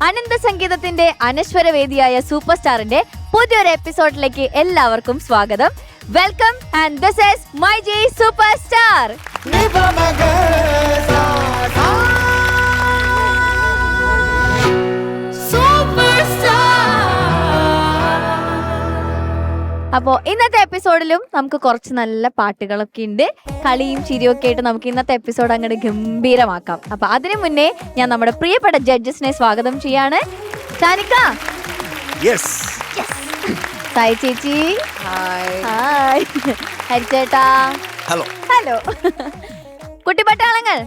അനന്ത സംഗീതത്തിന്റെ അനശ്വര വേദിയായ സൂപ്പർ സ്റ്റാറിന്റെ പുതിയൊരു എപ്പിസോഡിലേക്ക് എല്ലാവർക്കും സ്വാഗതം. Welcome and this is my G super star അപ്പോ ഇന്നത്തെ എപ്പിസോഡിലും നമുക്ക് കുറച്ച് നല്ല പാട്ടുകളൊക്കെ ഉണ്ട്. കളിയും ചിരിയും ഒക്കെ ആയിട്ട് നമുക്ക് ഇന്നത്തെ എപ്പിസോഡ് അങ്ങോട്ട് ഗംഭീരമാക്കാം. അപ്പൊ അതിനു മുന്നേ ഞാൻ നമ്മുടെ പ്രിയപ്പെട്ട ജഡ്ജസിനെ സ്വാഗതം ചെയ്യാണ്. ഷാനിക്ക. യെസ് സായി ചേച്ചി. ഹായ് ഹരിച്ചേട്ടാ ഹലോ ഹലോ കുട്ടിപ്പട്ടാളങ്ങൾ.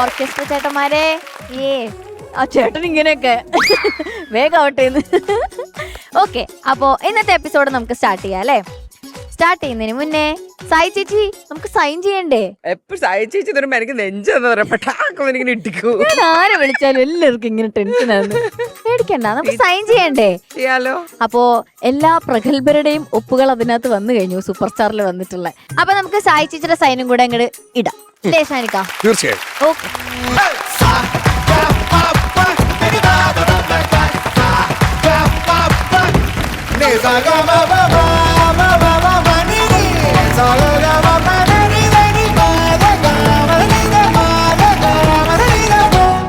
ഓർക്കസ്ട്ര ചേട്ടന്മാരെ. ഏ ആ ചേട്ടൻ ഇങ്ങനെയൊക്കെ. വേഗം ആവട്ടെ ഓക്കെ അപ്പോ ഇന്നത്തെ എപ്പിസോഡ് നമുക്ക് സ്റ്റാർട്ട് ചെയ്യാം അല്ലേ? സ്റ്റാർട്ട് ചെയ്യുന്നതിന് മുന്നേ സായി ചേച്ചി നമുക്ക് സൈൻ ചെയ്യണ്ടേ? എപ്പോഴും ചേച്ചി തരുമ്പോ എനിക്ക് നെഞ്ചെന്ന് പറയാം ഇട്ടിക്കൂ. ഞാൻ ആരെ വിളിച്ചാലും എല്ലാവർക്കും ഇങ്ങനെ ടെൻഷൻ ആണ്. പേടിക്കണ്ട നമുക്ക് സൈൻ ചെയ്യണ്ടേ? ചെയ്യാലോ? അപ്പോ എല്ലാ പ്രഗത്ഭരുടെയും ഒപ്പുകൾ അതിനകത്ത് വന്നു കഴിഞ്ഞു സൂപ്പർ സ്റ്റാറിൽ വന്നിട്ടുള്ള. അപ്പൊ നമുക്ക് സായി ചേച്ചിയുടെ സൈനും കൂടെ അങ്ങോട്ട് ഇടാം. അല്ലേ ഷാനിക്ക തീർച്ചയായും. ഓക്കെ.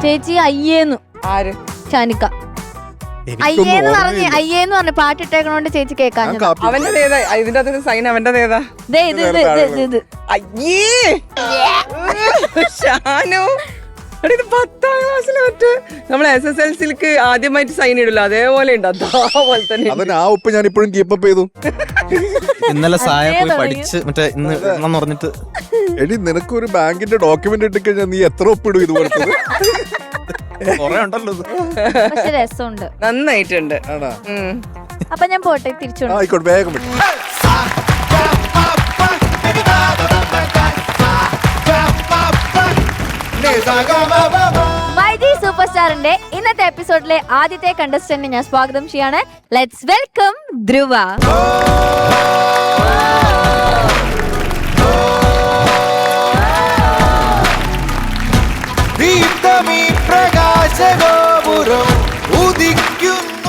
ചേച്ചി അയ്യേന്നു. ആര്? ഷാനിക്ക. അയ്യേന്ന് പറഞ്ഞു അയ്യേന്ന് പറഞ്ഞു പാട്ടിട്ടേക്കണോണ്ട് ചേച്ചി കേക്കാൻ അവന്റെ ഏതാ ഇതിന്റെ അകത്ത് സൈൻ അവന്റെ ഏതാ ദേ ഇത് ഇത് ഇത് ഇത് ഇത്. അയ്യേ! ഷാനു! എടാ, ഇത് പത്താം ക്ലാസ്സിൽ മറ്റ് നമ്മൾ എസ് എസ് എൽ സിക്ക് ആദ്യമായിട്ട് സൈൻ ഇടില്ല അതേപോലെ ഉണ്ട്. അതേപോലെ തന്നെ. ആ ഉപ്പ് ഞാൻ ഇപ്പോഴും കീപ്പപ്പ് ചെയ്തു. ഇന്നലെ സായ പോയി പഠിച്ച് മറ്റേ ഇന്ന് പറഞ്ഞിട്ട് എടി നിനക്കൊരു ബാങ്കിന്റെ ഡോക്യുമെന്റ് ഇട്ടിക്കഴിഞ്ഞാൽ നീ എത്ര ഒപ്പിടും ഇതുപോലത്തത് കൊറേ ഉണ്ടല്ലോ ഇത്. പക്ഷെ രസമുണ്ട്. നന്നായിട്ടുണ്ട്. ആണാ. അപ്പൊ ഞാൻ പോട്ടെ തിരിച്ചു ആയിക്കോട്ടെ വേഗം വിട്ടു വൈജി സൂപ്പർ സ്റ്റാറിന്റെ ഇന്നത്തെ എപ്പിസോഡിലെ ആദ്യത്തെ കണ്ടസ്റ്റന്റിനെ ഞാൻ സ്വാഗതം ചെയ്യാണ്. ലെറ്റ്സ് വെൽക്കം ധ്രുവ.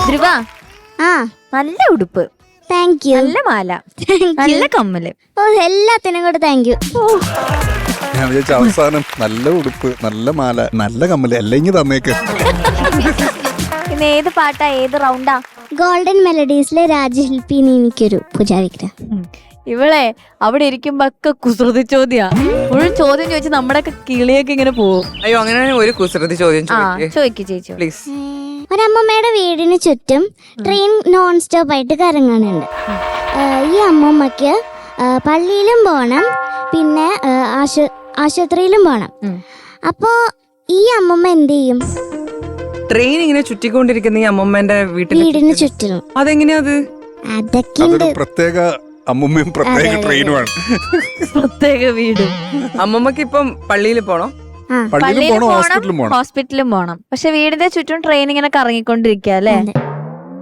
ധ്രുവ ആ. നല്ല ഉടുപ്പ്. താങ്ക് യു നല്ല മാല. നല്ല കമ്മൽ. ഓ എല്ലാത്തിനും കൂടെ താങ്ക് യു ഞാൻ വിചാരിച്ച അവസാനം നല്ല ഉടുപ്പ് നല്ല മാല നല്ല കമ്മൽ അല്ലെങ്കിൽ തന്നേക്ക്. പിന്നെ ഏത് പാട്ടാ ഏത് റൗണ്ടാ? ഗോൾഡൻ മെലഡീസിലെ രാജശില്പി എനിക്കൊരു പൂജാ വിഗ്രഹം ഇവളെ അവിടെ ഇരിക്കുമ്പോ ഒക്കെ കുസൃതി ചോദ്യാ. ഫുൾ ചോദ്യം ചോദിച്ച് നമ്മുടെ ഒക്കെ കിളിയൊക്കെ ഇങ്ങനെ പോവും. അയ്യോ അങ്ങനെ ഒരു കുസൃതി ചോദ്യം ആ ചോദിക്കേ. ചോദിക്കു ചേച്ചി. പ്ലീസ് ഒരമ്മമ്മയുടെ വീടിന് ചുറ്റും ട്രെയിൻ നോൺ സ്റ്റോപ്പ് ആയിട്ട് കറങ്ങാനുണ്ട്. ഈ അമ്മമ്മക്ക് പള്ളിയിലും പോകണം പിന്നെ ആശു- ആശുപത്രിയിലും പോണം അപ്പോ ഈ അമ്മമ്മ എന്ത് ചെയ്യും? ട്രെയിൻ ഇങ്ങനെ ചുറ്റിക്കൊണ്ടിരിക്കുന്ന ഈ അമ്മമ്മന്റെ വീട്ടിൽ വീടിന് ചുറ്റും അതെങ്ങനെയാ അത്? അതൊക്കെ അതൊരു ഉണ്ട്. പ്രത്യേക അമ്മുമ്മയും പ്രത്യേക ട്രെയിനുമാണ് പ്രത്യേക വീട്. അമ്മമ്മക്ക് ഇപ്പം പള്ളിയിൽ പോണോ? ആ. പള്ളിയിലും പള്ളിയിലും പോണം ഹോസ്പിറ്റലിലും പോണം? ഹോസ്പിറ്റലിലും പോണം. പക്ഷെ വീടിന്റെ ചുറ്റും ട്രെയിൻ ഇങ്ങനെ കറങ്ങിക്കൊണ്ടിരിക്കുക അല്ലേ? അതെ.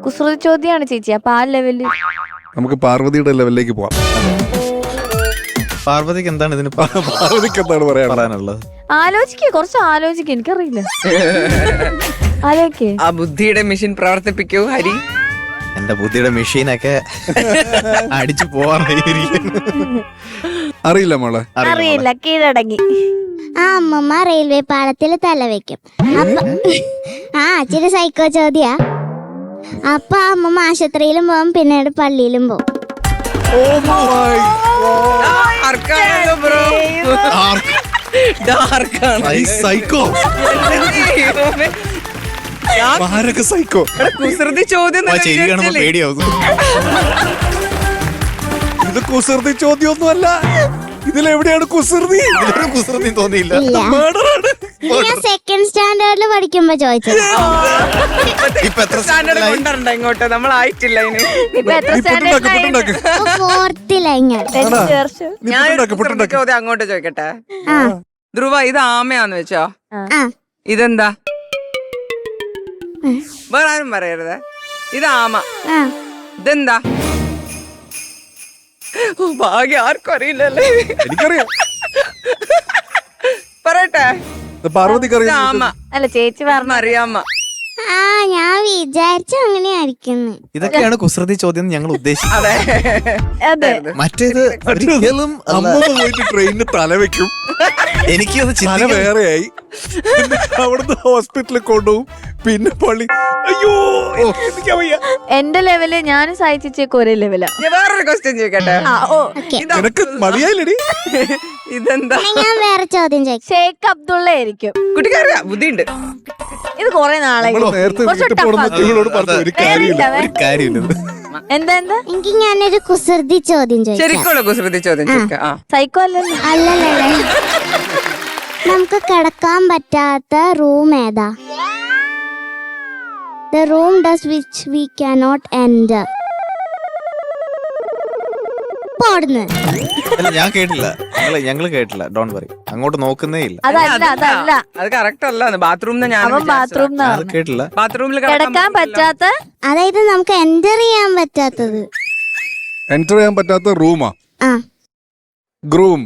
കുസൃതി ചോദ്യമാണ് ചേച്ചി. അപ്പൊ ആ ലെവലിൽ നമുക്ക് പാർവതിയുടെ ലെവലിലേക്ക് പോവാം. പാർവതിക്ക് എന്താണ് ഇതിന് പാർവതിക്ക് എന്താണ് പറയാനുള്ളത്? ആലോചിക്കേ ആലോചിക്കുക കുറച്ച് ആലോചിക്കുക എനിക്കറിയില്ല. ആലോചിക്കേ. ആ ബുദ്ധിയുടെ മെഷീൻ പ്രവർത്തിപ്പിക്കൂ ഹരി. എന്റെ ബുദ്ധിയുടെ മെഷീനൊക്കെ അടിച്ചു പോവാറിയിരിക്കുന്നു അറിയില്ല മോളെ. അറിയില്ല കീഴടങ്ങി. ആ അമ്മമ്മ റെയിൽവേ പാളത്തിൽ തല വെക്കും. അപ്പൊ ആ അച്ഛന് സൈക്കോ ചോദ്യ. അപ്പൊ അമ്മമ്മ ആശുപത്രിയിലും പോകും പിന്നീട് പള്ളിയിലും പോകും ആർക്കാണല്ലോ ബ്രോ ഡാർക്കാണ് സൈക്കോ. ആരൊക്കെ സൈക്കോ? കുസൃതി ചോദ്യം ചെവി കാണുമ്പോ വിചാരിച്ചല്ലേ? ഇത് കുസൃതി ചോദ്യമൊന്നുമല്ല. ഇതിലെവിടെയാണ് കുസൃതി? ഇതിലൊരു കുസൃതി തോന്നിയില്ല. ഇല്ല. മർഡറാണ് ഞാൻ സെക്കൻഡ് സ്റ്റാൻഡേർഡിൽ പഠിക്കുമ്പോ ചോദിച്ചത്. ഇപ്പൊ എത്ര സ്റ്റാൻഡേർഡ്? കൊണ്ടുവരണ്ട ഇങ്ങോട്ട്. നമ്മളായിട്ടില്ല അതിന് ഇപ്പൊ എത്ര നീ പുട്ടുണ്ടാക്ക് സ്റ്റാൻഡേർഡ് പുട്ടുണ്ടാക്ക് ഫോർത്തിലായി ഞാൻ അഞ്ച് വർഷം നീ ഞാൻ പുട്ടുണ്ടാക്ക് പുട്ടുണ്ടാക്ക് ചോദ്യം അങ്ങോട്ട് ചോദിക്കട്ടെ? ആ. ധ്രുവ ഇത് ആമയാന്ന് വെച്ചോ? ആ. ഇതെന്താ? വേറെ ആരും പറയരുത്. ഇത് ആമ. ആ. ഇതെന്താ? ഭാഗ്യം ആർക്കും അറിയില്ലല്ലേ? എനിക്കറിയാം. പറയട്ടെ. അല്ല ചേച്ചി പറഞ്ഞു അറിയാമ്മ ആ ഞാൻ വിചാരിച്ച അങ്ങനെ ആയിരിക്കുന്നു ഇതൊക്കെയാണ് കുസൃതി ചോദ്യം എന്ന് ഞങ്ങൾ ഉദ്ദേശിച്ചത്. അതെ. അതെ. മറ്റേത് ഒരിക്കലും അല്ല. അമ്മ പോയിട്ട് ട്രെയിനിന് തല അത് തല വേറെയായി. അവിടുന്ന് ഹോസ്പിറ്റലിൽ കൊണ്ടുപോകും. പിന്നെ പള്ളി അയ്യോ എനിക്ക് വയ്യ. എന്റെ ലെവൽ ഞാൻ സഹിച്ചേക്ക് ഒരേ ലെവലാ ഞാൻ വേറൊരു ക്വസ്റ്റ്യൻ ചോദിക്കട്ടെ? ഇതാ- നിനക്ക് മതിയായില്ലടി. ഇതെന്താ? എന്നാ ഞാൻ വേറെ ചോദ്യം ചോദിക്കാം. ഷേഖ് അബ്ദുള്ള ആയിരിക്കും. കുട്ടിക്കറിയാം ബുദ്ധിയുണ്ട്. ഇത് കൊറേ നാളെ നമ്മൾ നേരത്തെ കുറച്ച് വീട്ടിൽ tough പോണെന്ന് പറഞ്ഞു ഒരു കാര്യമില്ല. എന്താ എന്താ? എനിക്ക് ഞാനൊരു കുസൃതി ചോദ്യം ചോദിക്കാം. ശരിക്കുള്ള കുസൃതി ചോദ്യം ചോദിക്കാം. ആ. സൈക്കോ അല്ലല്ലോ. അല്ലല്ലേ നമുക്ക് കിടക്കാൻ പറ്റാത്ത റൂം ഏതാ? The room does which we cannot enter പോടുന്നു? അല്ല ഞാൻ കേട്ടില്ല. ഞങ്ങൾ ഞങ്ങൾ കേട്ടില്ല. ഡോൺ വറി അങ്ങോട്ട് നോക്കുന്നേ ഇല്ല. അതല്ല അതല്ല. അത് കറക്റ്റ് അല്ല. ബാത്റൂം ഞാൻ അവൻ ബാത്റൂം കേട്ടില്ല. ബാത്റൂമിൽ കിടക്കാൻ പറ്റാത്ത അതായത് നമുക്ക് എന്റർ ചെയ്യാൻ പറ്റാത്തത്. എന്റർ ചെയ്യാൻ പറ്റാത്ത റൂമാ ആ? ഗ്രൂം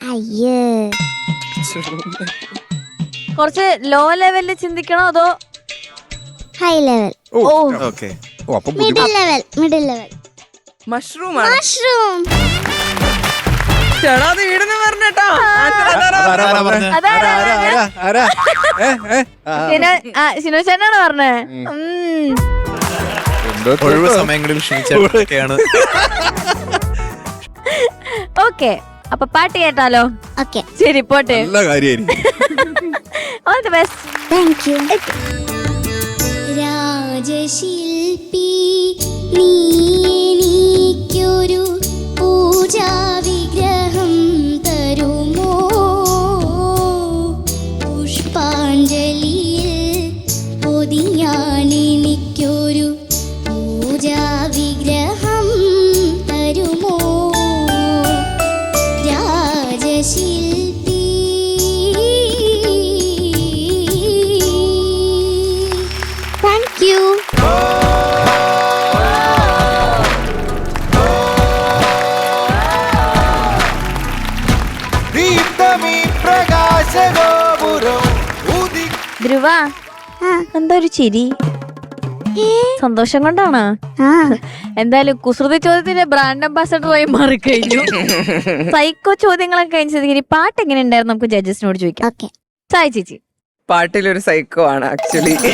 അയ്യേ. കുറച്ച് ലോ ലെവലിൽ ചിന്തിക്കണോ അതോ? High level oh oh okay oh അപ്പൊ middle level middle level mushroom ആണ്. മഷ്റൂം ചേട്ടാ അത് വീടെന്ന് പറഞ്ഞേട്ടാ സിനോ ചേട്ടനാണ് പറഞ്ഞേ? ഒഴിവ് സമയങ്ങളിൽ ക്ഷണിച്ചൊക്കെയാണ് ഓക്കെ അപ്പൊ പാട്ട് കേട്ടാലോ? ഓക്കെ. ശരി പോട്ടെ. നല്ല കാര്യമായിരിക്കും all the best thank you Rajashilpi നീ എനിക്കൊരു പൂജാവിഗ്രഹം തരുമോ? ധ്രുവ എന്താ ഒരു ചിരി. സന്തോഷം കൊണ്ടാണ്. ആ. എന്തായാലും കുസൃതി ചോദ്യത്തിന്റെ ബ്രാൻഡ് അംബാസഡറായി മാറിക്കഴിഞ്ഞു. സൈക്കോ ചോദ്യങ്ങളൊക്കെ കഴിഞ്ഞത് ഇനി പാട്ട് എങ്ങനെ ഉണ്ടായിരുന്നു നമുക്ക് ജഡ്ജസിനോട് ചോദിക്കാം. ഓക്കെ. സായി ചേച്ചി. പാട്ടിലൊരു സൈക്കോ ആണ് ആക്ച്വലി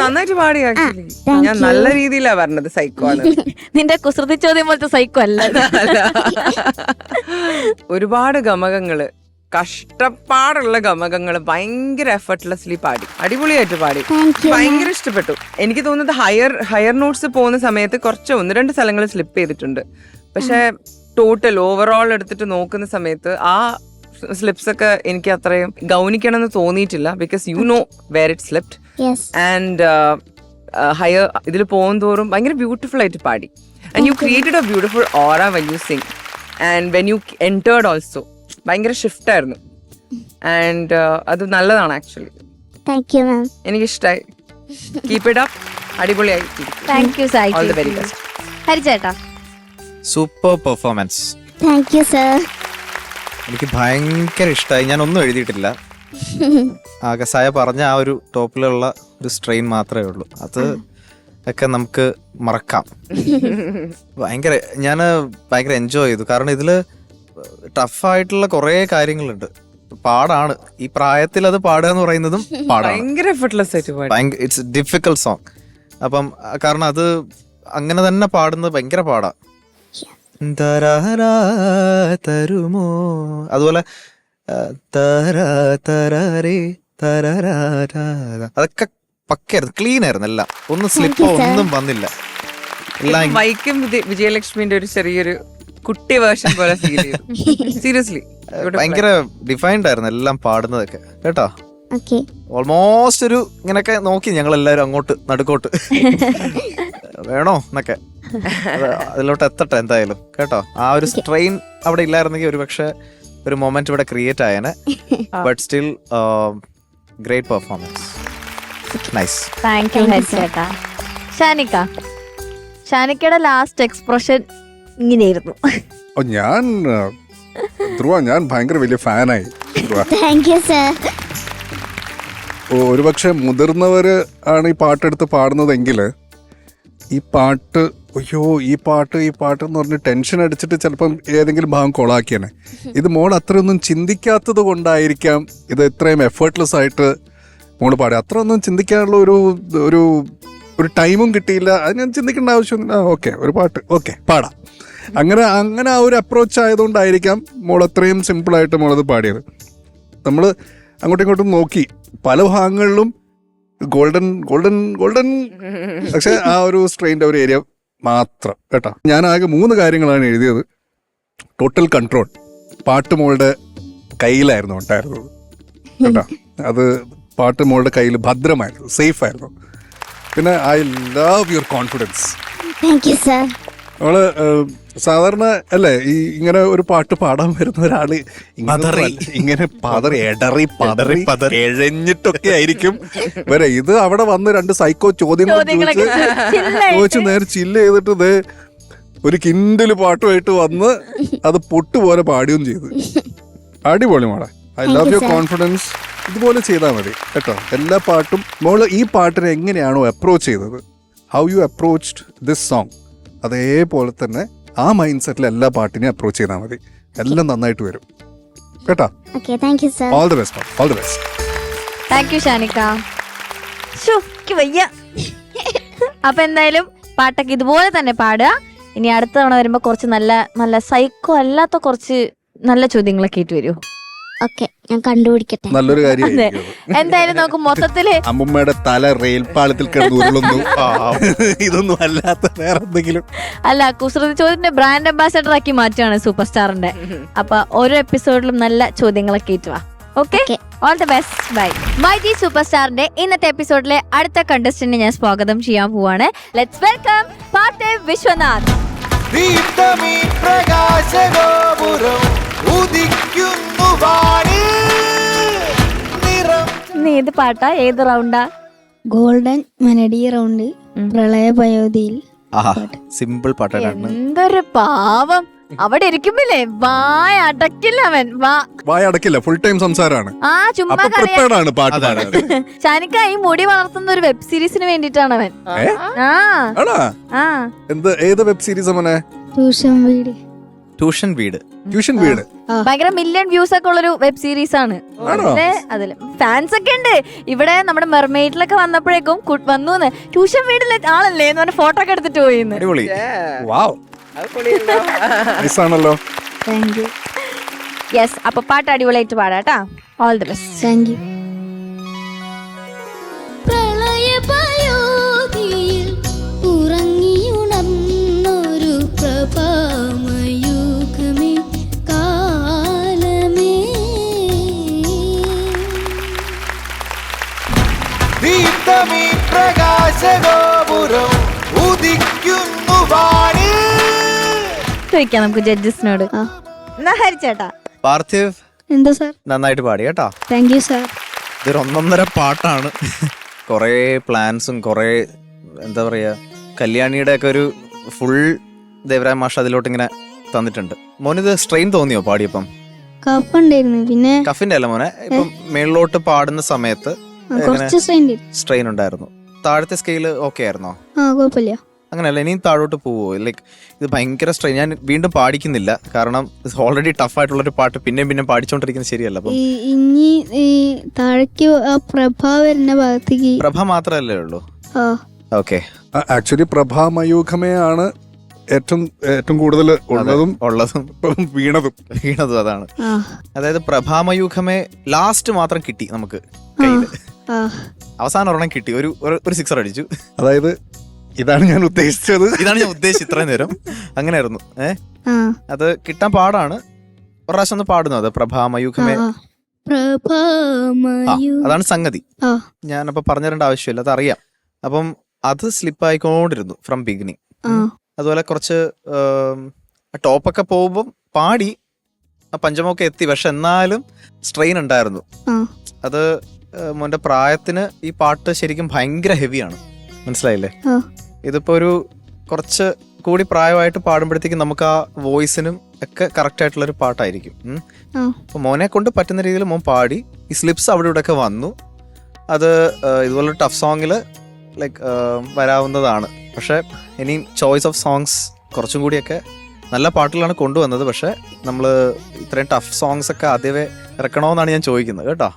നന്നായിട്ട് പാടി ആക്ച്വലി ഞാൻ നല്ല രീതിയിലാ പറഞ്ഞത് സൈക്കോ ആണ്. നിന്റെ കുസൃതി ചോദ്യം പോലത്തെ സൈക്കോ അല്ല. അല്ല. ഒരുപാട് ഗമകങ്ങൾ. കഷ്ടപ്പാടുള്ള ഗമകങ്ങൾ ഭയങ്കര എഫർട്ട്ലെസ്ലി പാടി. അടിപൊളിയായിട്ട് പാടി. ഭയങ്കര ഇഷ്ടപ്പെട്ടു. എനിക്ക് തോന്നുന്നത് ഹയർ ഹയർ നോട്ട്സ് പോകുന്ന സമയത്ത് കുറച്ച് ഒന്ന് രണ്ട് സ്ഥലങ്ങൾ സ്ലിപ്പ് ചെയ്തിട്ടുണ്ട്. പക്ഷെ ടോട്ടൽ ഓവറോൾ എടുത്തിട്ട് നോക്കുന്ന സമയത്ത് ആ സ്ലിപ്സ് ഒക്കെ എനിക്ക് അത്രയും ഗൗനിക്കണം എന്ന് തോന്നിയിട്ടില്ല because you know where it slipped and higher ഇതിൽ പോകും തോറും ഭയങ്കര ബ്യൂട്ടിഫുൾ ആയിട്ട് പാടി. And you created a beautiful aura when you sing and when you entered also ഭയങ്കര ഷിഫ്റ്റ് ആയിരുന്നു. ആൻഡ് അത് നല്ലതാണ് ആക്ച്വലി താങ്ക് യു മാം എനിക്ക് ഇഷ്ടമായി കീപ് ഇറ്റ് അപ്പ് അടിപൊളിയായി. Thank you Sai all the very best best ചേട്ടാ super performance thank you sir എനിക്ക് ഭയങ്കര ഇഷ്ടമായി ഞാൻ ഒന്നും എഴുതിയിട്ടില്ല ആകസായ പറഞ്ഞ ആ ഒരു ടോപ്പിലുള്ള ഒരു സ്ട്രെയിൻ മാത്രമേ ഉള്ളൂ. അത് ഒക്കെ നമുക്ക് മറക്കാം. ഭയങ്കര ഞാൻ ഭയങ്കര എൻജോയ് ചെയ്തു. കാരണം ഇതിൽ ടഫായിട്ടുള്ള കുറേ കാര്യങ്ങളുണ്ട്. പാടാണ്. ഈ പ്രായത്തിൽ അത് പാടുക എന്ന് പറയുന്നതും ഭയങ്കര എഫർട്ട്ലെസ് ആയിട്ട് ഇറ്റ്സ് ഡിഫിക്കൽട്ട് സോങ് അപ്പം കാരണം അത് അങ്ങനെ തന്നെ പാടുന്നത് ഭയങ്കര പാടാ. തരുമോ? അതുപോലെ. അതൊക്കെ പക്കായിരുന്നു ക്ലീൻ ആയിരുന്നു എല്ലാം. ഒന്നും സ്ലിപ്പോ ഒന്നും വന്നില്ല. എല്ലാം വൈക്കം വിജയലക്ഷ്മിന്റെ ഒരു ചെറിയൊരു കുട്ടി വേർഷൻ പോലെ ഫീൽ ചെയ്തു. സീരിയസ്ലി ഭയങ്കര ഡിഫൈൻഡ് ആയിരുന്നു എല്ലാം പാടുന്നതൊക്കെ. കേട്ടോ? ഓക്കെ. ഓൾമോസ്റ്റ് ഒരു ഇങ്ങനൊക്കെ നോക്കി ഞങ്ങൾ എല്ലാരും അങ്ങോട്ട് നടുക്കോട്ട്. വേണോ എന്നൊക്കെ. അതിലോട്ട് എത്തട്ടെ എന്തായാലും. കേട്ടോ? ആ ഒരു സ്ട്രെയിൻ അവിടെ ഇല്ലായിരുന്നെങ്കിൽ ഒരു പക്ഷെ ഒരു മൊമെന്റ് ഇവിടെ create ആയേനെ. But still great performance nice thank you Shanika ഷാനിക്കയുടെ last expression ഇങ്ങനെയായിരുന്നു. ഓ, ഞാൻ ആ, ധ്രുവ ഞാൻ ഭയങ്കര വലിയ ഫാനായി. ധ്രുവ. താങ്ക് യു സർ ഓ, ഒരുപക്ഷെ മുതിർന്നവര് ആണ് ഈ പാട്ടെടുത്ത് പാടുന്നതെങ്കിൽ ഈ പാട്ട് അയ്യോ ഈ പാട്ട് ഈ പാട്ട് എന്ന് പറഞ്ഞ് ടെൻഷൻ അടിച്ചിട്ട് ചിലപ്പം ഏതെങ്കിലും ഭാഗം കൊളാക്കിയാണ് ഇത് മോൾ അത്രയൊന്നും ചിന്തിക്കാത്തത് കൊണ്ടായിരിക്കാം ഇത് ഇത്രയും എഫേർട്ട്ലെസ് ആയിട്ട് മോൾ പാടി അത്രയൊന്നും ചിന്തിക്കാനുള്ള ഒരു ഒരു ഒരു ടൈമും കിട്ടിയില്ല. അത് ഞാൻ ചിന്തിക്കേണ്ട ആവശ്യമൊന്നുമില്ല. ഓക്കെ ഒരു പാട്ട്. ഓക്കെ പാടാം. അങ്ങനെ അങ്ങനെ ആ ഒരു അപ്രോച്ച് ആയതുകൊണ്ടായിരിക്കാം മോൾ അത്രയും സിമ്പിളായിട്ട് മോളത് പാടിയത്. നമ്മൾ അങ്ങോട്ടും ഇങ്ങോട്ടും നോക്കി. പല ഭാഗങ്ങളിലും ഗോൾഡൻ ഗോൾഡൻ ഗോൾഡൻ പക്ഷെ ആ ഒരു സ്ട്രെയിന്റെ ഒരു ഏരിയ മാത്രം. കേട്ടോ? ഞാൻ ആകെ മൂന്ന് കാര്യങ്ങളാണ് എഴുതിയത്. ടോട്ടൽ കൺട്രോൾ പാട്ട് മോളുടെ കയ്യിലായിരുന്നു ഉണ്ടായിരുന്നത്. കേട്ടോ? അത് പാട്ട് മോളുടെ കയ്യിൽ ഭദ്രമായിരുന്നു. സേഫ് ആയിരുന്നു. പിന്നെ I love your confidence thank you sir നമ്മൾ സാധാരണ അല്ലേ ഈ ഇങ്ങനെ ഒരു പാട്ട് പാടാൻ വരുന്ന ഒരാൾ ഇങ്ങനെ പതറി. ഇങ്ങനെ പതറി എടറി പതറി. എഴഞ്ഞിട്ടൊക്കെ ആയിരിക്കും. വരെ ഇത് അവിടെ വന്ന് രണ്ട് സൈക്കോ ചോദ്യങ്ങൾ ചോദിച്ചു ചോദിച്ച് ചോദിച്ച് നേരെ ചില്ല് ചെയ്തിട്ട് ഇത് ഒരു കിൻഡിൽ പാട്ടുമായിട്ട് വന്ന് അത് പൊട്ടുപോലെ പാടുകയും ചെയ്തു. അടിപൊളി മോളെ. ഐ ലവ് യുവർ കോൺഫിഡൻസ് ഇതുപോലെ ചെയ്താൽ മതി കേട്ടോ. എല്ലാ പാട്ടും മോൾ ഈ പാട്ടിനെ എങ്ങനെയാണോ അപ്രോച്ച് ചെയ്തത്? How you approached this song അതേപോലെ തന്നെ ആ മൈൻഡ് സെറ്റിൽ എല്ലാ പാട്ടിനെയും അപ്രോച്ച് ചെയ്താൽ മതി. എല്ലാം നന്നായിട്ട് വരും. കേട്ടോ? All the best all the best thank you Shanika. ശ്ശോ, എനിക്ക് വയ്യ. അപ്പൊ എന്തായാലും പാട്ടൊക്കെ ഇതുപോലെ തന്നെ പാടുക. ഇനി അടുത്ത തവണ വരുമ്പോ കുറച്ച് നല്ല നല്ല സൈക്കോ അല്ലാത്ത കുറച്ച് നല്ല ചോദ്യങ്ങളൊക്കെ ആയിട്ട് വരൂ. ഓക്കെ ഞാൻ കണ്ടുപിടിക്കട്ടെ. നല്ലൊരു അതെ. കാര്യം എന്തായാലും നമുക്ക് മൊത്തത്തിൽ അമ്മുമ്മയുടെ തല റെയിൽ പാളത്തിൽ കിടന്ന് ഉരുളുന്നു. ഇതൊന്നും അല്ലാത്ത വേറെ എന്തെങ്കിലും. അല്ല കുസൃതി ചോദ്യത്തിന്റെ ബ്രാൻഡ് അംബാസഡർ ആക്കി മാറ്റുകയാണ് സൂപ്പർ സ്റ്റാറിന്റെ അപ്പൊ ഓരോ എപ്പിസോഡിലും നല്ല ചോദ്യങ്ങളൊക്കെ ഏറ്റുവാ. Okay Okay. All the best bye my G super സ്റ്റാറിന്റെ ഇന്നത്തെ എപ്പിസോഡിലെ അടുത്ത കണ്ടസ്റ്റന്റിനെ ഞാൻ സ്വാഗതം ചെയ്യാൻ പോവാണ്. ലെറ്റ്സ് വെൽക്കം പാർട്ടേ വിശ്വനാഥ് ദീപ്തമീ പ്രകാശഗോപുരം ഉദിക്കുന്നു വാണി നിറം. നീ ഏത് പാട്ടാ? ഏത് റൗണ്ടാ? ഗോൾഡൻ മനടി റൗണ്ട് പ്രളയ പയോധിയിൽ സിമ്പിൾ പാട്ടാണ് എന്തൊരു പാവം. അവിടെ ഇരിക്കുമ്പില്ലേ വായ അടക്കില്ല അവൻ. വാ. വായ അടക്കില്ല ഫുൾ ടൈം സംസാരമാണ് ആ ചുമ്മാ പ്രിപ്പയർഡ് ആണ് പാട്ട് പാടാൻ. ഈ മുടി വളർത്തുന്ന ഒരു വെബ് സീരീസിന് വേണ്ടിട്ടാണ് അവൻ. ആ. ആണാ? ആ. എന്ത് ഏത് വെബ് സീരീസ് അവനെ ട്യൂഷൻ വീട്. ട്യൂഷൻ വീട്. ട്യൂഷൻ വീട്. ഭയങ്കര മില്യൺ വ്യൂസ് ഒക്കെ ഉള്ളൊരു വെബ് സീരീസ് ആണ്. അതിൽ ഫാൻസ് ഒക്കെ ഉണ്ട്. ഇവിടെ നമ്മുടെ മെർമെയ്ഡിലൊക്കെ വന്നപ്പോഴേക്കും വന്നു ട്യൂഷൻ വീട്ടിലെ ആളല്ലേ എന്ന് പറഞ്ഞ ഫോട്ടോ ഒക്കെ എടുത്തിട്ട് പോയിന്ന്. നൈസാണല്ലോ താങ്ക് യു യെസ് അപ്പൊ പാട്ട് അടിപൊളിയായിട്ട് പാടാട്ടാ all the best thank you ഉറങ്ങിയുണർന്നൊരു പ്രഭാമയൂഖമേ കാലമേ. ദീപ്തമീ പ്രകാശഗോപുരം ഉദിക്കുന്നു വാണി ചോദിക്കാം നമുക്ക് ജഡ്ജസിനോട്. എന്നാ ഹരിച്ചേട്ടാ പാർത്ഥിവ് എന്താ സാർ? നന്നായിട്ട് പാടി കേട്ടോ. താങ്ക് യു സാർ ഇതൊരു ഒന്നൊന്നര പാട്ടാണ്. കുറേ പ്ലാൻസും കുറേ എന്താ പറയാ കല്യാണിയുടെ ഒക്കെ ഒരു ഫുൾ ദേവരായ മാഷ അതിലോട്ട് ഇങ്ങനെ തന്നിട്ടുണ്ട് മോനിത് സ്ട്രെയിൻ തോന്നിയോ പാടിയപ്പം? കപ്പുണ്ടായിരുന്നു പിന്നെ കഫിന്റെ അല്ല മോനെ ഇപ്പം മേളിലോട്ട് പാടുന്ന സമയത്ത് കുറച്ച് സ്ട്രെയിൻ സ്ട്രെയിൻ ഉണ്ടായിരുന്നു. താഴത്തെ സ്കെയിൽ ഓക്കെ ആയിരുന്നോ? ആ കുഴപ്പമില്ല. അങ്ങനെയല്ല ഇനിയും താഴോട്ട് പോവോ? ലൈക്ക് ഇത് ഭയങ്കര സ്ട്രെയിൻ ഞാൻ വീണ്ടും പാടിക്കുന്നില്ല. കാരണം ഓൾറെഡി ടഫ് ആയിട്ടുള്ള ഒരു പാട്ട് പിന്നെയും പിന്നെയും പാടിച്ചോണ്ടിരിക്കുന്നത് ശരിയല്ല. ഇനി ഈ താഴേക്ക് പ്രഭ വരുന്ന ഭാഗത്തേക്ക് പ്രഭ മാത്രമല്ലേ ഉള്ളൂ? ഓക്കെ ആക്ച്വലി പ്രഭാമയൂഖമേ ആണ് ഏറ്റവും ഏറ്റവും കൂടുതൽ ഉള്ളതും ഉള്ളതും. ഇപ്പം വീണതും. വീണതും അതാണ്. അതായത് പ്രഭാമയൂഖമേ ലാസ്റ്റ് മാത്രം കിട്ടി നമുക്ക് അവസാന ഒരെണ്ണം കിട്ടി. ഒരു- ഒരു സിക്സർ അടിച്ചു. അതായത് ഇതാണ് ഞാൻ ഉദ്ദേശിച്ചത്. ഇതാണ് ഞാൻ ഉദ്ദേശിച്ചത് ഇത്രയും നേരം. അങ്ങനെയായിരുന്നു. ഏഹ് ആ. അത് കിട്ടാൻ പാടാണ്. ഒരു പ്രാവശ്യം ഒന്ന് പാടുന്നു അത്? പ്രഭാമയൂഖമേ ആ, ആ. ആ പ്രഭാമയു അതാണ് സംഗതി. ഞാൻ ഞാനപ്പോ പറഞ്ഞു തരേണ്ട ആവശ്യമില്ല. അതറിയാം അറിയാം. അപ്പം അത് സ്ലിപ്പ് ആയിക്കൊണ്ടിരുന്നു ഫ്രം ബിഗിനിങ് ആ. അതുപോലെ കുറച്ച് ടോപ്പൊക്കെ പോകുമ്പം പാടി ആ പഞ്ചമൊക്കെ എത്തി. പക്ഷെ എന്നാലും സ്ട്രെയിൻ ഉണ്ടായിരുന്നു. ആ. അത് മോന്റെ പ്രായത്തിന് ഈ പാട്ട് ശരിക്കും ഭയങ്കര ഹെവിയാണ് മനസ്സിലായില്ലേ? ഇതിപ്പോ ഒരു കുറച്ച് കൂടി പ്രായമായിട്ട് പാടുമ്പോഴത്തേക്കും നമുക്ക് ആ വോയിസിനും ഒക്കെ കറക്റ്റ് ആയിട്ടുള്ള ഒരു പാട്ടായിരിക്കും അപ്പൊ മോനെ കൊണ്ട് പറ്റുന്ന രീതിയിൽ മോൻ പാടി. ഈ സ്ലിപ്സ് അവിടെ ഇവിടെ ഒക്കെ വന്നു. അത് ഇതുപോലെ ടഫ് സോങ്ങിൽ ലൈക്ക് വരാവുന്നതാണ്. പക്ഷെ ഇനി ചോയ്സ് ഓഫ് സോങ്സ് കുറച്ചും കൂടിയൊക്കെ നല്ല പാട്ടുകളാണ് കൊണ്ടുവന്നത്. പക്ഷെ നമ്മൾ ഇത്രയും ടഫ് സോങ്സ് ഒക്കെ ആദ്യമേ ഇറക്കണമെന്നാണ് ഞാൻ ചോദിക്കുന്നത്. കേട്ടോ?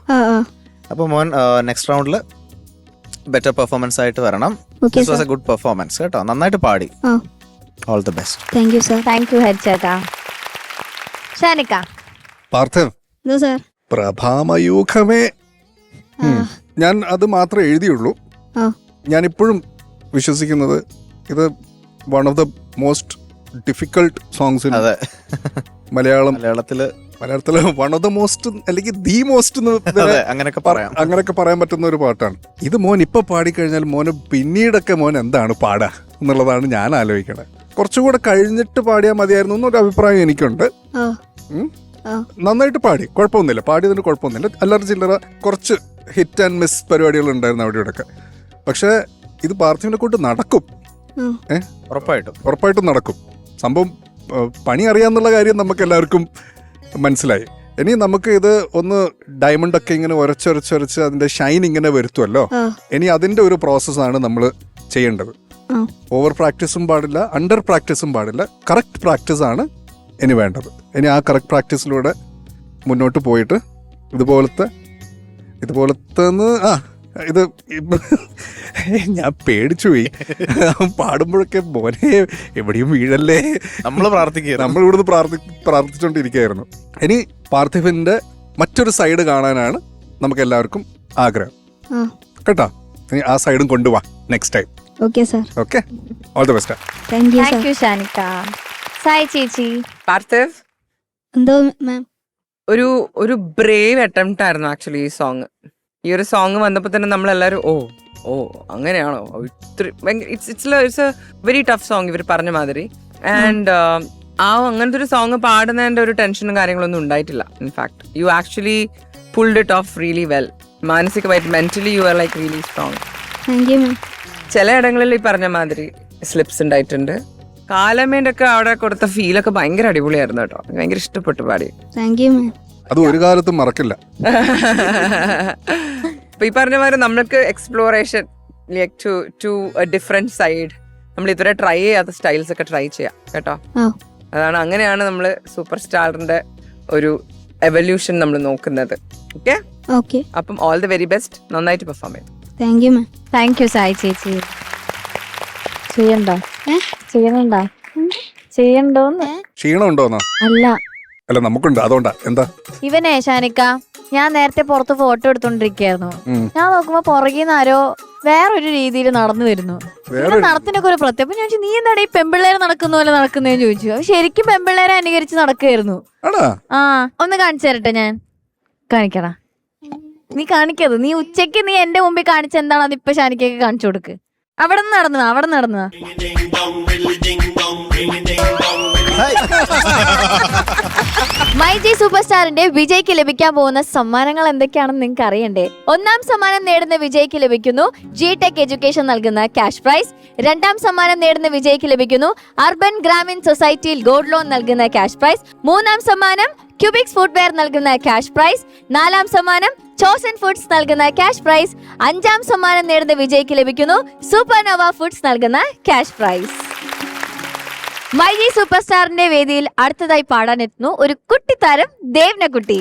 അപ്പോൾ മോൻ നെക്സ്റ്റ് റൗണ്ടിൽ ബെറ്റർ പെർഫോമൻസ് ആയിട്ട് വരണം. Okay this was a good performance കേട്ടോ. നന്നായിട്ട് പാടി. All the best thank you sir thank you ഹരിച്ചേട്ടാ Shanika. Parthiv. No sir പ്രഭാമയൂഖമേ. ഞാൻ അത് മാത്രമേ എഴുതിയുള്ളൂ. ഞാൻ ഇപ്പോഴും വിശ്വസിക്കുന്നത് ഇത് one of the most difficult songs അതെ. മലയാളം. മലയാളത്തിൽ മലയാളത്തിലെ വൺ ഓഫ് ദ മോസ്റ്റ് അല്ലെങ്കിൽ ദി മോസ്റ്റ് അങ്ങനെയൊക്കെ പറയാം. അങ്ങനെയൊക്കെ പറയാൻ പറ്റുന്ന ഒരു പാട്ടാണ്. ഇത് മോൻ ഇപ്പൊ പാടിക്കഴിഞ്ഞാൽ മോന് പിന്നീടൊക്കെ മോൻ എന്താണ് പാടുക എന്നുള്ളതാണ് ഞാൻ ആലോചിക്കണേ കുറച്ചുകൂടെ കഴിഞ്ഞിട്ട് പാടിയാൽ മതിയായിരുന്നു എന്നൊരു അഭിപ്രായം എനിക്കുണ്ട്. നന്നായിട്ട് പാടി. കുഴപ്പമൊന്നുമില്ല. പാടിയതിന് കുഴപ്പമൊന്നുമില്ല. അല്ലറ ചില്ലറ കുറച്ച് ഹിറ്റ് ആൻഡ് മിസ് പരിപാടികൾ ഉണ്ടായിരുന്നു അവിടെ ഇവിടെയൊക്കെ. പക്ഷേ ഇത് പാർത്ഥിവിനെ കൊണ്ട് നടക്കും. ഏഹ് ഉറപ്പായിട്ടും. ഉറപ്പായിട്ടും നടക്കും. സംഭവം പണി അറിയാമെന്നുള്ള കാര്യം നമുക്ക് എല്ലാവർക്കും മനസ്സിലായി. ഇനി നമുക്ക് ഇത് ഒന്ന് ഡയമണ്ട് ഒക്കെ ഇങ്ങനെ ഉരച്ചൊരച്ചൊരച്ച് അതിന്റെ ഷൈൻ ഇങ്ങനെ വരുത്തുമല്ലോ ഇനി അതിന്റെ ഒരു പ്രോസസ്സാണ് നമ്മൾ ചെയ്യേണ്ടത്. ഓവർ പ്രാക്ടീസും പാടില്ല അണ്ടർ പ്രാക്ടീസും പാടില്ല. കറക്റ്റ് പ്രാക്ടീസ് ആണ് ഇനി വേണ്ടത്. ഇനി ആ കറക്റ്റ് പ്രാക്ടീസിലൂടെ മുന്നോട്ട് പോയിട്ട് ഇതുപോലത്തെ ഇതുപോലത്തെ ആ ഇത് ഞാൻ പേടിച്ചു പോയി പാടുമ്പോഴൊക്കെ മോനെ എവിടെയും വീഴല്ലേ? നമ്മൾ പ്രാർത്ഥിക്കുക നമ്മൾ ഇവിടുന്ന് പ്രാർത്ഥി പ്രാർത്ഥിച്ചുകൊണ്ടിരിക്കുകയായിരുന്നു ഇനി പാർത്ഥിവിന്റെ മറ്റൊരു സൈഡ് കാണാനാണ് നമുക്ക് എല്ലാവർക്കും ആഗ്രഹം കേട്ടോ? ഇനി ആ സൈഡും കൊണ്ടുപോവാ next time okay sir okay all the best thank you sir thank you Shanika Sai ചേച്ചി. പാർത്ഥിവ്? എന്തോ മാം ഒരു ഒരു ബ്രേവ് അറ്റംപ്റ്റ് ആയിരുന്നു ആക്ച്വലി ഈ സോങ് ഈ ഒരു സോങ് വന്നപ്പോൾ തന്നെ നമ്മളെല്ലാവരും ഓ ഓ അങ്ങനെയാണോ? ഇത്ര it's it's it's a very tough song ഇവർ പറഞ്ഞ മാതിരി. ആൻഡ് ആ അങ്ങനത്തെ ഒരു സോങ് പാടുന്നതിന്റെ ഒരു ടെൻഷനും കാര്യങ്ങളൊന്നും ഉണ്ടായിട്ടില്ല. In fact you actually pulled it off really well മാനസികമായിട്ട് mentally you are like really strong ചില ഇടങ്ങളിൽ ഈ പറഞ്ഞ മാതിരി സ്ലിപ്സ് ഉണ്ടായിട്ടുണ്ട്. കാലമേന്റെ ഒക്കെ അവിടെ കൊടുത്ത ഫീലൊക്കെ ഭയങ്കര അടിപൊളിയായിരുന്നു കേട്ടോ. ഭയങ്കര ഇഷ്ടപ്പെട്ടു പാടി. താങ്ക് യു മാം അത് ഒരു കാലത്തും മറക്കില്ല. ഈ പറഞ്ഞ മാതിരി നമ്മൾക്ക് exploration like to to a different side നമ്മൾ ഇതുവരെ ട്രൈ ചെയ്യാത്ത സ്റ്റൈൽസ് ഒക്കെ ട്രൈ ചെയ്യാം കേട്ടോ? അതാണ് അങ്ങനെയാണ് നമ്മൾ സൂപ്പർ സ്റ്റാറിന്റെ ഒരു എവല്യൂഷൻ നമ്മൾ നോക്കുന്നത്. ഓക്കെ ഓക്കെ അപ്പം ഓൾ ദി വെരി ബെസ്റ്റ് നന്നായിട്ട് പെർഫോം ചെയ്തു thank you ma'am thank you Sai ചേച്ചി. ചെയ്യണ്ടോ? ചെയ്യണ്ടോ ചെയ്യണുണ്ടോ? ചെയ്യണ്ടോന്ന്? ക്ഷീണം ഉണ്ടോന്നോ അല്ല. അല്ല നമുക്കുണ്ട്. അതുകൊണ്ടാ. എന്താ? ഇവനെ ഷാനിക്ക ഞാൻ നേരത്തെ പുറത്ത് ഫോട്ടോ എടുത്തോണ്ടിരിക്കായിരുന്നു. ഉം. ഞാൻ നോക്കുമ്പോ പുറകിന്ന് ആരോ വേറൊരു രീതിയിൽ നടന്നു വരുന്നു. വേറെ നടത്തിനൊക്കെ ഒരു പ്രത്യേകം അപ്പൊ ഞാൻ ചോദിച്ചു, നീ എന്താണ് ഈ പെമ്പിള്ളേരെ നടക്കുന്ന പോലെ നടക്കുന്നതെന്ന് ചോദിച്ചു. അപ്പൊ ശരിക്കും പെമ്പിള്ളേരെ അനുകരിച്ച് നടക്കുകയായിരുന്നു ആണാ? ആ ഒന്ന് കാണിച്ചു തരട്ടെ ഞാൻ? കാണിക്കടാ. നീ കാണിക്കത് നീ ഉച്ചയ്ക്ക് നീ എന്റെ മുമ്പിൽ കാണിച്ച എന്താണ് അത് ഇപ്പൊ ഷാനിക്കൊക്കെ കാണിച്ചു കൊടുക്ക്. അവിടെ നിന്ന് നടന്നതാ. അവിടെ നിന്ന് നടന്നതാ മൈ ജി സൂപ്പർ സ്റ്റാറിന്റെ വിജയ്ക്ക് ലഭിക്കാൻ പോകുന്ന സമ്മാനങ്ങൾ എന്തൊക്കെയാണെന്ന് നിങ്ങൾക്ക് അറിയണ്ടേ? ഒന്നാം സമ്മാനം നേടുന്ന വിജയ്ക്ക് ലഭിക്കുന്നു ജി ടെക് എഡ്യൂക്കേഷൻ നൽകുന്ന ക്യാഷ് പ്രൈസ് രണ്ടാം സമ്മാനം നേടുന്ന വിജയ്ക്ക് ലഭിക്കുന്നു അർബൻ ഗ്രാമീൺ സൊസൈറ്റിയിൽ ഗോൾഡ് ലോൺ നൽകുന്ന ക്യാഷ് പ്രൈസ് മൂന്നാം സമ്മാനം ക്യൂബിക്സ് ഫുട്വെയർ നൽകുന്ന ക്യാഷ് പ്രൈസ് നാലാം സമ്മാനം ചോസൻ ഫുഡ്സ് നൽകുന്ന ക്യാഷ് പ്രൈസ് അഞ്ചാം സമ്മാനം നേടുന്ന വിജയ്ക്ക് ലഭിക്കുന്നു സൂപ്പർ നോവ ഫുഡ്സ് നൽകുന്ന cash prize my G super സ്റ്റാറിന്റെ വേദിയിൽ അടുത്തതായി പാടാനെത്തുന്നു ഒരു കുട്ടിത്താരം ദേവനക്കുട്ടി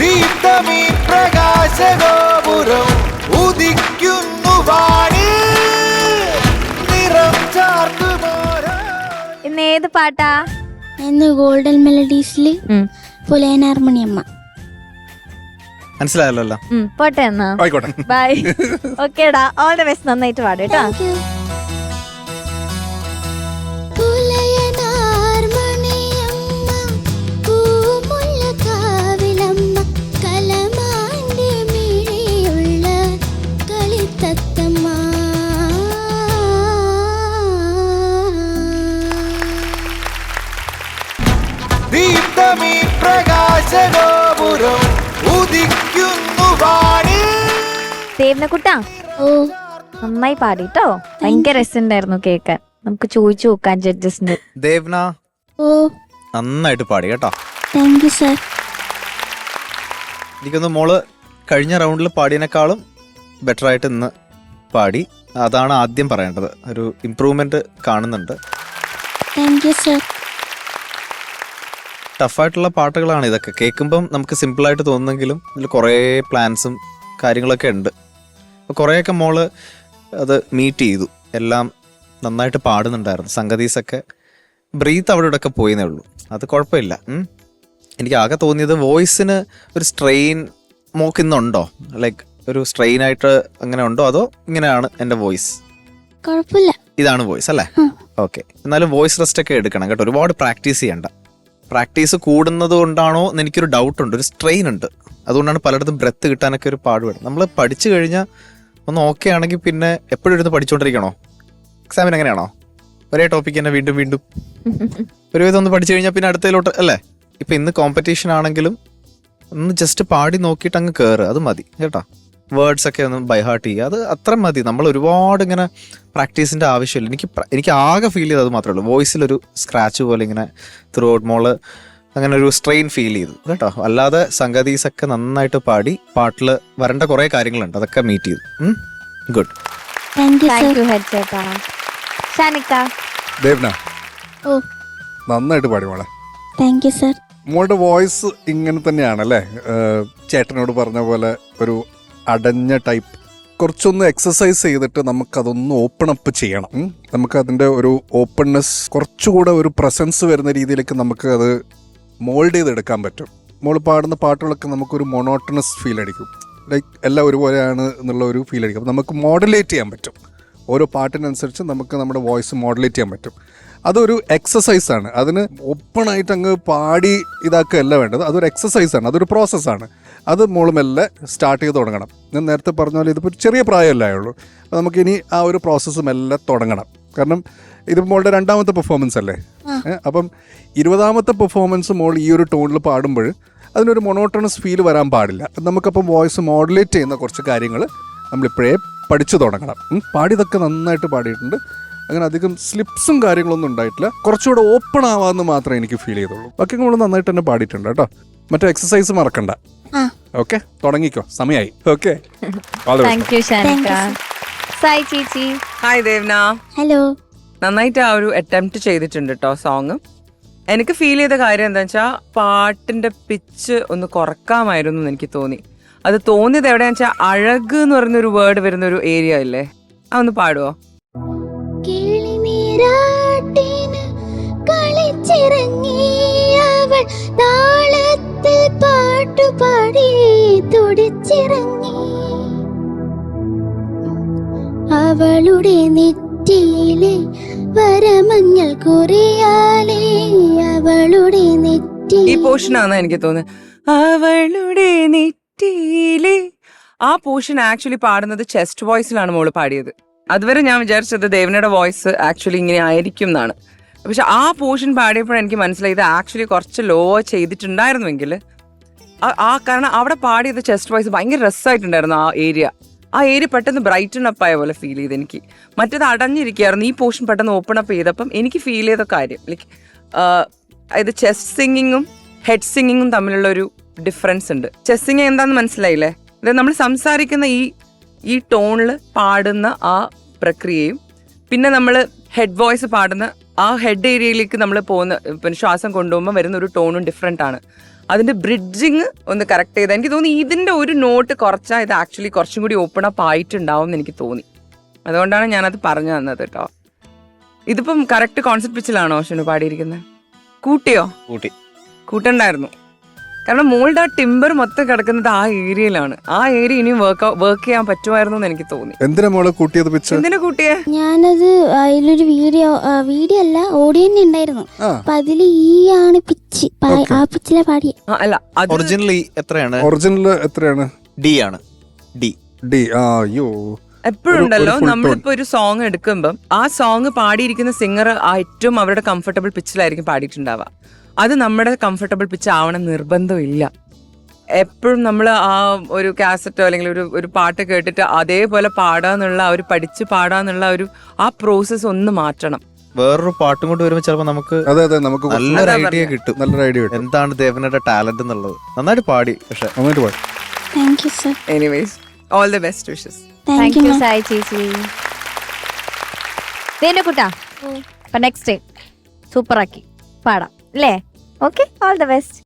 ദീപ്തമീ പ്രകാശഗോപുരം ഉദിക്കുന്നു വാണി നിറം ചാർത്തുമാരാ ഇന്ന് ഏത് പാട്ടാ? ഇന്ന് ഗോൾഡൻ മെലഡീസിൽ പുലയനാർമണിയമ്മ. മനസ്സിലായല്ലോ പോട്ടെ എന്നാ. ആയിക്കോട്ടെ. ബൈ ഓക്കേടാ ഓൾ ദ ബെസ്റ്റ് നന്നായിട്ട് പാടും കേട്ടോ. ദീപ്തമീ പ്രകാശഗോപുരം ഉദിക്കുന്നു വാണി. ദേവനക്കുട്ട നന്നായി പാടിട്ടോ? ഭയങ്കര രസമുണ്ടായിരുന്നു കേക്കാൻ നമുക്ക് ചോദിച്ചു നോക്കാൻ ജഡ്ജസിന്. ദേവന ഓ. നന്നായിട്ട് പാടി കേട്ടോ. താങ്ക് യു സർ എനിക്കൊന്ന് മോൾ കഴിഞ്ഞ റൗണ്ടിൽ പാടിയതിനേക്കാളും ബെറ്റർ ആയിട്ട് ഇന്ന് പാടി. അതാണ് ആദ്യം പറയേണ്ടത്. ഒരു ഇമ്പ്രൂവ്മെന്റ് കാണുന്നുണ്ട്. താങ്ക് യു സർ ടഫായിട്ടുള്ള പാട്ടുകളാണ് ഇതൊക്കെ. കേൾക്കുമ്പം നമുക്ക് സിമ്പിളായിട്ട് തോന്നുന്നെങ്കിലും ഇതിൽ കുറേ പ്ലാൻസും കാര്യങ്ങളൊക്കെ ഉണ്ട്. അപ്പോൾ കുറേയൊക്കെ മോൾ അത് മീറ്റ് ചെയ്തു. എല്ലാം നന്നായിട്ട് പാടുന്നുണ്ടായിരുന്നു. സംഗതീസൊക്കെ ബ്രീത്ത് അവിടെ ഇവിടെയൊക്കെ പോയെന്നേ ഉള്ളൂ. അത് കുഴപ്പമില്ല. എനിക്ക് ആകെ തോന്നിയത് വോയിസിന് ഒരു സ്ട്രെയിൻ മോക്കിന്നുണ്ടോ ലൈക്ക് ഒരു സ്ട്രെയിൻ ആയിട്ട് അങ്ങനെ ഉണ്ടോ? അതോ ഇങ്ങനെയാണ് എന്റെ വോയിസ്? കുഴപ്പമില്ല. ഇതാണ് വോയിസ് അല്ലേ. ഓക്കെ. എന്നാലും വോയിസ് റെസ്റ്റ് ഒക്കെ എടുക്കണം കേട്ടോ. ഒരുപാട് പ്രാക്ടീസ് ചെയ്യണ്ട. പ്രാക്ടീസ് കൂടുന്നത് കൊണ്ടാണോ എന്ന് എനിക്കൊരു ഡൗട്ട് ഉണ്ട്. ഒരു സ്ട്രെയിൻ ഉണ്ട്. അതുകൊണ്ടാണ് പലയിടത്തും ബ്രെത്ത് കിട്ടാനൊക്കെ ഒരു പാട് പാടുപെടും നമ്മൾ പഠിച്ചു കഴിഞ്ഞാൽ ഒന്ന് ഓക്കെ ആണെങ്കിൽ പിന്നെ എപ്പോഴും ഇരുന്ന് പഠിച്ചുകൊണ്ടിരിക്കണോ എക്സാമിന് എങ്ങനെയാണോ? ഒരേ ടോപ്പിക് തന്നെ വീണ്ടും വീണ്ടും. ഒരു വിധം ഒന്ന് പഠിച്ചു കഴിഞ്ഞാൽ പിന്നെ അടുത്തതിലോട്ട് അല്ലേ? ഇപ്പം ഇന്ന് കോമ്പറ്റീഷൻ ആണെങ്കിലും ഒന്ന് ജസ്റ്റ് പാടി നോക്കിയിട്ട് അങ്ങ് കയറുക അത് മതി. കേട്ടോ? വേർഡ്സ് ഒക്കെ ഒന്ന് ബൈഹാർട്ട് ചെയ്യുക. അത് അത്ര മതി. നമ്മൾ ഒരുപാട് ഇങ്ങനെ പ്രാക്ടീസിന്റെ ആവശ്യമില്ല. എനിക്ക് എനിക്ക് ആകെ ഫീൽ ചെയ്തത് മാത്രമേ ഉള്ളൂ. വോയിസിലൊരു സ്ക്രാച്ച് പോലെ ഇങ്ങനെ ത്രൂ ഔട്ട് മോൾ അങ്ങനെ ഒരു സ്ട്രെയിൻ ഫീൽ ചെയ്തു. കേട്ടോ? അല്ലാതെ സംഗതീസൊക്കെ നന്നായിട്ട് പാടി പാട്ടിൽ വരേണ്ട കുറേ കാര്യങ്ങളുണ്ട്. അതൊക്കെ മീറ്റ് ചെയ്തു. ഗുഡ് ദേവ്ന നന്നായിട്ട് പാടി മോളെ. താങ്ക് യു സർ മോളുടെ വോയിസ് ഇങ്ങനെ തന്നെയാണ് അല്ലേ ചേട്ടനോട് പറഞ്ഞ പോലെ ഒരു അടഞ്ഞ ടൈപ്പ് കുറച്ചൊന്ന് എക്സസൈസ് ചെയ്തിട്ട് നമുക്കതൊന്ന് ഓപ്പൺ അപ്പ് ചെയ്യണം. നമുക്ക് അതിന്റെ ഒരു ഓപ്പൺനെസ് കുറച്ചുകൂടെ ഒരു പ്രസൻസ് വരുന്ന രീതിയിലേക്ക് നമുക്ക് അത് മോൾഡ് ചെയ്തെടുക്കാൻ പറ്റും. മോൾ പാടുന്ന പാട്ടുകളൊക്കെ നമുക്കൊരു മൊണോട്ടണസ് ഫീൽ അടിക്കും. ലൈക്ക് എല്ലാം ഒരുപോലെയാണ് എന്നുള്ള ഒരു ഫീൽ അടിക്കും. നമുക്ക് മോഡുലേറ്റ് ചെയ്യാൻ പറ്റും. ഓരോ പാട്ടിനനുസരിച്ച് നമുക്ക് നമ്മുടെ വോയിസ് മോഡുലേറ്റ് ചെയ്യാൻ പറ്റും. അതൊരു എക്സസൈസ് ആണ്. അതിന് ഓപ്പൺ ആയിട്ട് അങ്ങ് പാടി ഇതാക്കുകയല്ല വേണ്ടത്. അതൊരു എക്സസൈസ് ആണ്. അതൊരു പ്രോസസ്സാണ് അത് മോളുമെല്ലെ സ്റ്റാർട്ട് ചെയ്ത് തുടങ്ങണം. ഞാൻ നേരത്തെ പറഞ്ഞ പോലെ ഇതിപ്പോൾ ഒരു ചെറിയ പ്രായമല്ലേ ഉള്ളൂ അപ്പോൾ നമുക്കിനി ആ ഒരു പ്രോസസ്സ് മെല്ലെ തുടങ്ങണം. കാരണം ഇത് മോളുടെ രണ്ടാമത്തെ പെർഫോമൻസ് അല്ലേ? അപ്പം ഇരുപതാമത്തെ പെർഫോമൻസ് മോൾ ഈ ഒരു ടോണിൽ പാടുമ്പോൾ അതിനൊരു മൊണോട്ടണസ് ഫീൽ വരാൻ പാടില്ല. നമുക്കപ്പം വോയിസ് മോഡുലേറ്റ് ചെയ്യുന്ന കുറച്ച് കാര്യങ്ങൾ നമ്മളിപ്പോഴേ പഠിച്ചു തുടങ്ങണം. പാടിയതൊക്കെ നന്നായിട്ട് പാടിയിട്ടുണ്ട്. അങ്ങനെ അധികം സ്ലിപ്സും കാര്യങ്ങളൊന്നും ഉണ്ടായിട്ടില്ല. കുറച്ചുകൂടെ ഓപ്പൺ ആവാമെന്ന് മാത്രമേ എനിക്ക് ഫീൽ ചെയ്തുള്ളൂ. ബാക്കി നമ്മൾ നന്നായിട്ട് തന്നെ പാടിയിട്ടുണ്ട് കേട്ടോ. മറ്റേ എക്സസൈസ് മറക്കണ്ട. ആ. ഓക്കെ തുടങ്ങിക്കോ. സമയമായി ഓക്കെ ഹായ് ദേവ്ന ഹലോ നന്നായിട്ട് ആ ഒരു അറ്റംപ്റ്റ് ചെയ്തിട്ടുണ്ട് കേട്ടോ സോങ് എനിക്ക് ഫീൽ ചെയ്ത കാര്യം എന്താ വെച്ചാൽ പാട്ടിന്റെ പിച്ച് ഒന്ന് കുറക്കാമായിരുന്നു എന്ന് എനിക്ക് തോന്നി. അത് തോന്നിയത് എവിടെയാന്ന് വെച്ചാൽ അഴക് എന്ന് പറയുന്ന ഒരു വേർഡ് വരുന്ന ഒരു ഏരിയ ഇല്ലേ? ആ ഒന്ന് പാടുവോ? പാട്ടുപാടി അവളുടെ നെറ്റിയിലെ വരമഞ്ഞൾ കുറിയാലേ അവളുടെ നെറ്റി ഈ പോർഷൻ എനിക്ക് തോന്നുന്നത്. അവളുടെ നെറ്റിയിലെ ആ പോഷൻ ആക്ച്വലി പാടുന്നത് ചെസ്റ്റ് വോയിസിലാണ് മോൾ പാടിയത്. അതുവരെ ഞാൻ വിചാരിച്ചത് ദേവനയുടെ വോയിസ് ആക്ച്വലി ഇങ്ങനെ ആയിരിക്കും എന്നാണ്. പക്ഷെ ആ പോർഷൻ പാടിയപ്പോഴും എനിക്ക് മനസ്സിലായി ഇത് ആക്ച്വലി കുറച്ച് ലോ ചെയ്തിട്ടുണ്ടായിരുന്നുവെങ്കിൽ ആ- കാരണം അവിടെ പാടിയത് ചെസ്റ്റ് വോയിസ് ഭയങ്കര രസമായിട്ടുണ്ടായിരുന്നു ആ ഏരിയ. ആ ഏരിയ പെട്ടെന്ന് ബ്രൈറ്റൺ അപ്പ് ആയ പോലെ ഫീൽ ചെയ്ത് എനിക്ക്. മറ്റേത് അടഞ്ഞിരിക്കുകയായിരുന്നു. ഈ പോർഷൻ പെട്ടെന്ന് ഓപ്പൺ അപ്പ് ചെയ്തപ്പം എനിക്ക് ഫീൽ ചെയ്ത കാര്യം ലൈക്ക് അതായത് ചെസ്റ്റ് സിംഗിങ്ങും ഹെഡ് സിംഗിങ്ങും തമ്മിലുള്ള ഒരു ഡിഫറൻസ് ഉണ്ട്. ചെസ്സിങ് എന്താണെന്ന് മനസ്സിലായില്ലേ? ഇത് നമ്മൾ സംസാരിക്കുന്ന ഈ ഈ ടോണിൽ പാടുന്ന ആ പ്രക്രിയയും പിന്നെ നമ്മൾ ഹെഡ് വോയിസ് പാടുന്ന ആ ഹെഡ് ഏരിയയിലേക്ക് നമ്മൾ പോകുന്ന പിന്നെ ശ്വാസം കൊണ്ടുപോകുമ്പോൾ വരുന്ന ഒരു ടോണും ഡിഫറെന്റ് ആണ്. അതിന്റെ ബ്രിഡ്ജിങ് ഒന്ന് കറക്റ്റ് ചെയ്താൽ എനിക്ക് തോന്നി ഇതിന്റെ ഒരു നോട്ട് കുറച്ചാൽ ഇത് ആക്ച്വലി കുറച്ചും കൂടി ഓപ്പൺ അപ്പ് ആയിട്ടുണ്ടാവും എന്ന് എനിക്ക് തോന്നി. അതുകൊണ്ടാണ് ഞാനത് പറഞ്ഞു തന്നത് കേട്ടോ ഇതിപ്പം കറക്റ്റ് കോൺസെപ്റ്റ് പിച്ചിലാണോ ഷനു പാടിയിരിക്കുന്നത് കൂട്ടിയോ? കൂട്ടി. കൂട്ടണ്ടായിരുന്നു. കാരണം മോളുടെ ആ ടിമ്പർ മൊത്തം കിടക്കുന്നത് ആ ഏരിയയിലാണ്. ആ ഏരിയ ഇനിയും വർക്ക് വർക്ക് ചെയ്യാൻ പറ്റുമായിരുന്നു എന്ന് എനിക്ക് തോന്നി. എന്തിനാ മോളെ കൂട്ടിയത് പിച്ച്? എന്തിനാ കൂട്ടിയേ? ഞാനത് അതിലൊരു വീഡിയോ വീഡിയോ അല്ല ഓഡിയോ തന്നെ ഉണ്ടായിരുന്നു. അപ്പൊ അതിൽ ഈ ആണ് പിച്ച്. പ- ആ പിച്ചിലെ പാടി ആ, അല്ല അത് ഒറിജിനലി എത്രയാണ്? ഒറിജിനൽ എത്രയാണ്? ഡി ആണ്. ഡി ഡി ആ അയ്യോ. എപ്പോഴും ഉണ്ടല്ലോ ഒരു full നമ്മളിപ്പോ ഒരു സോങ് എടുക്കുമ്പം ആ സോങ് പാടിയിരിക്കുന്ന സിംഗർ ആ ഏറ്റവും അവരുടെ കംഫർട്ടബിൾ പിച്ചിലായിരിക്കും പാടിയിട്ടുണ്ടാവുക. അത് നമ്മുടെ കംഫർട്ടബിൾ പിച്ച് ആവണം നിർബന്ധമില്ല. എപ്പോഴും നമ്മൾ ആ ഒരു കാസറ്റോ അല്ലെങ്കിൽ ഒരു ഒരു പാട്ട് കേട്ടിട്ട് അതേപോലെ പാടാന്നുള്ള ആ ഒരു പഠിച്ച് പാടാന്നുള്ള ഒരു ആ പ്രോസസ് ഒന്ന് മാറ്റണം. വേറൊരു പാട്ടും കൊണ്ട് വരുമ്പോൾ ചിലപ്പോൾ നമുക്ക് അതെ അതെ നമുക്ക് നല്ലൊരു ഐഡിയ കിട്ടും. നല്ലൊരു ഐഡിയ കിട്ടും. എന്താണ് ദേവനയുടെ ടാലന്റ് എന്നുള്ളത്? നന്നായിട്ട് പാടി പക്ഷെ. നന്നായിട്ട് പാടി. Thank you sir anyways all the best wishes thank you Sai ചേച്ചി ദേനു കുട്ടാ അപ്പൊ നെക്സ്റ്റ് സൂപ്പർ ആക്കി പാടാം. അല്ലേ ഓക്കെ ഓൾ ദ ബെസ്റ്റ്